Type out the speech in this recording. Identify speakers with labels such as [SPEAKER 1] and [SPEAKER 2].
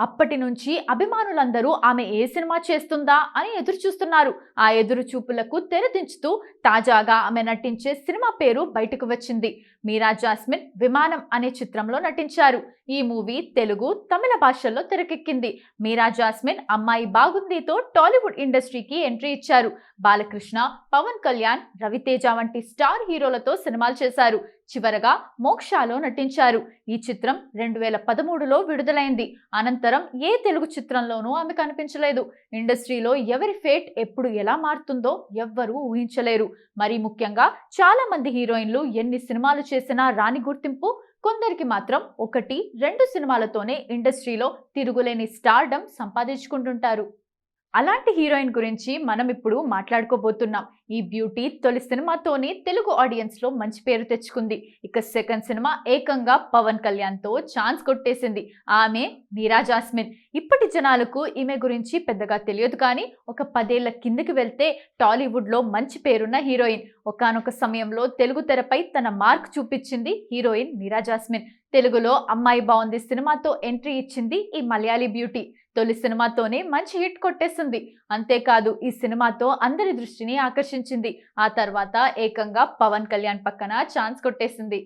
[SPEAKER 1] అప్పటి నుంచి అభిమానులందరూ ఆమె ఏ సినిమా చేస్తుందా అని ఎదురు చూస్తున్నారు ఆ ఎదురు చూపులకు తెరదించుతూ తాజాగా ఆమె నటించే సినిమా పేరు బయటకు వచ్చింది. మీరా జాస్మిన్ విమానం అనే చిత్రంలో నటించారు. ఈ మూవీ తెలుగు తమిళ భాషల్లో తెరకెక్కింది. మీరా జాస్మిన్ అమ్మాయి బాగుందితో టాలీవుడ్ ఇండస్ట్రీకి ఎంట్రీ ఇచ్చారు. బాలకృష్ణ పవన్ కళ్యాణ్ రవితేజ వంటి స్టార్ హీరోలతో సినిమాలు చేశారు. చివరగా మోక్షాలో నటించారు. ఈ చిత్రం రెండు వేల పదమూడులో విడుదలైంది. అనంతరం ఏ తెలుగు చిత్రంలోనూ ఆమె కనిపించలేదు. ఇండస్ట్రీలో ఎవరి ఫేట్ ఎప్పుడు ఎలా మారుతుందో ఎవ్వరూ ఊహించలేరు. మరి ముఖ్యంగా చాలా మంది హీరోయిన్లు ఎన్ని సినిమాలు చేసినా రాని గుర్తింపు కొందరికి మాత్రం ఒకటి రెండు సినిమాలతోనే ఇండస్ట్రీలో తిరుగులేని స్టార్డమ్ సంపాదించుకుంటుంటారు. అలాంటి హీరోయిన్ గురించి మనం ఇప్పుడు మాట్లాడుకోబోతున్నాం. ఈ బ్యూటీ తొలి సినిమాతోనే తెలుగు ఆడియన్స్లో మంచి పేరు తెచ్చుకుంది. ఇక సెకండ్ సినిమా ఏకంగా పవన్ కళ్యాణ్తో ఛాన్స్ కొట్టేసింది. ఆమె మీరా జాస్మిన్. ఇప్పటి జనాలకు ఈమె గురించి పెద్దగా తెలియదు కానీ ఒక పదేళ్ళ కిందకి వెళ్తే టాలీవుడ్లో మంచి పేరున్న హీరోయిన్. ఒకానొక సమయంలో తెలుగు తెరపై తన మార్క్ చూపించింది హీరోయిన్ మీరా జాస్మిన్. తెలుగులో అమ్మాయి బాగుంది సినిమాతో ఎంట్రీ ఇచ్చింది ఈ మలయాళీ బ్యూటీ. తొలి సినిమాతోనే మంచి హిట్ కొట్టేసింది. అంతేకాదు ఈ సినిమాతో అందరి దృష్టిని ఆకర్షించింది. ఆ తర్వాత ఏకంగా పవన్ కళ్యాణ్ పక్కన ఛాన్స్ కొట్టేసింది.